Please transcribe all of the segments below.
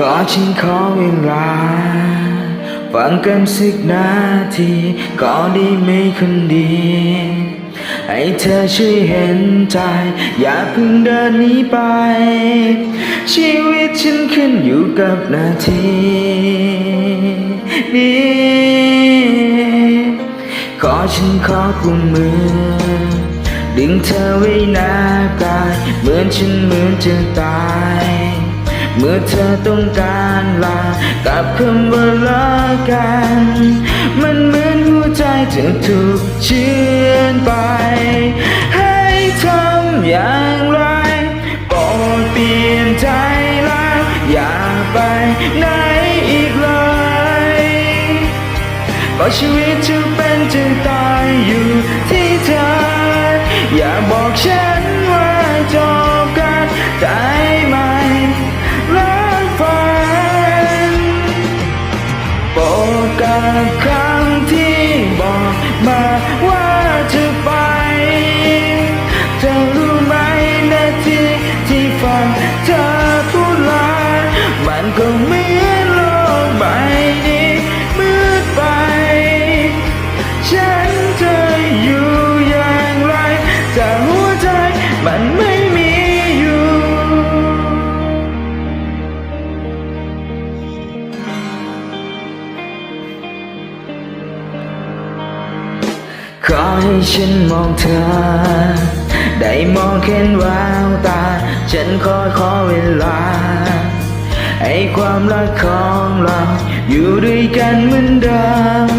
ขอฉันขอเวลาฟังกันสักนาทีก็ได้ไหมคนดี ให้เธอช่วยเห็นใจ อย่าเพิ่งเดินหนีไป ชีวิตฉันขึ้นอยู่กับนาทีนี้ขอฉันขอกุมมือ ดึงเธอไว้หน้ากาย เหมือนฉันเหมือนจะตาย เมื่อเธอต้องการลากับคำว่ารักกัน มันเหมือนหัวใจจะถูกเชือนไป ให้ทำอย่างไรโปรดเปลี่ยนใจแล้วอย่าไปไหนอีกเลยเพราะชีวิตจะเป็นจะตายอยู่ที่เธอ อย่าบอกฉัน ครั้งที่บอกมาว่าจะไป เธอรู้ไหมนาทีที่ฟังเธอพูดลามันก็ไม่ ขอให้ฉันมองเธอ ได้มองเห็นแววตา ฉันขอขอเวลา ให้ความรักของเรา อยู่ด้วยกันเหมือนเดิม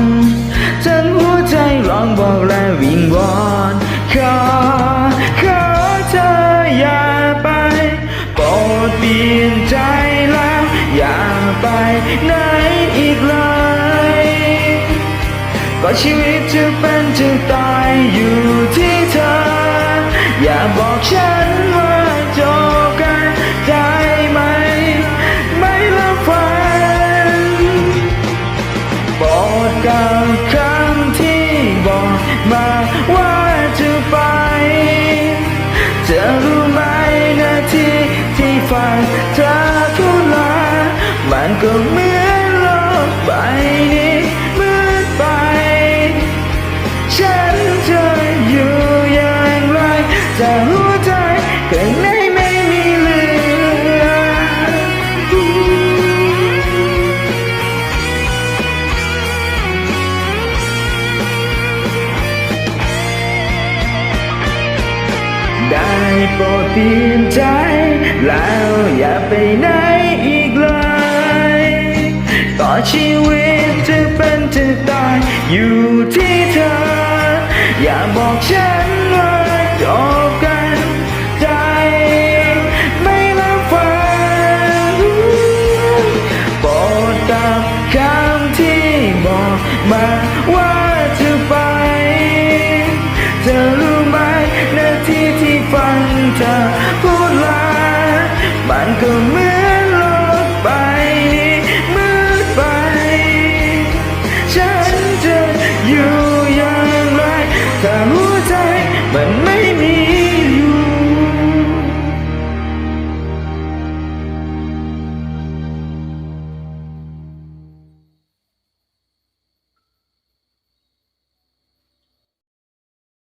ทั้งหัวใจร้องบอกและวิงวอนขอขอเธออย่าไปโปรดเปลี่ยนใจแล้ว อย่าไปไหนอีกเลย ก็ชีวิตจะเป็นจะตายอยู่ที่เธอ อย่าบอกฉันว่าจบกันได้ไหม ไม่รับฟังโปรดกับคำที่บอกมาว่าจะไป จะรู้ไหมนาทีที่ฟังเธอพูดลามันก็เหมื ปรดเปลี่ยนใจ แล้วอย่าไปไหนอีกเลยต่อชีวิตจะเป็นจะตายอยู่ที่เธอ อย่าบอกฉัน ฉั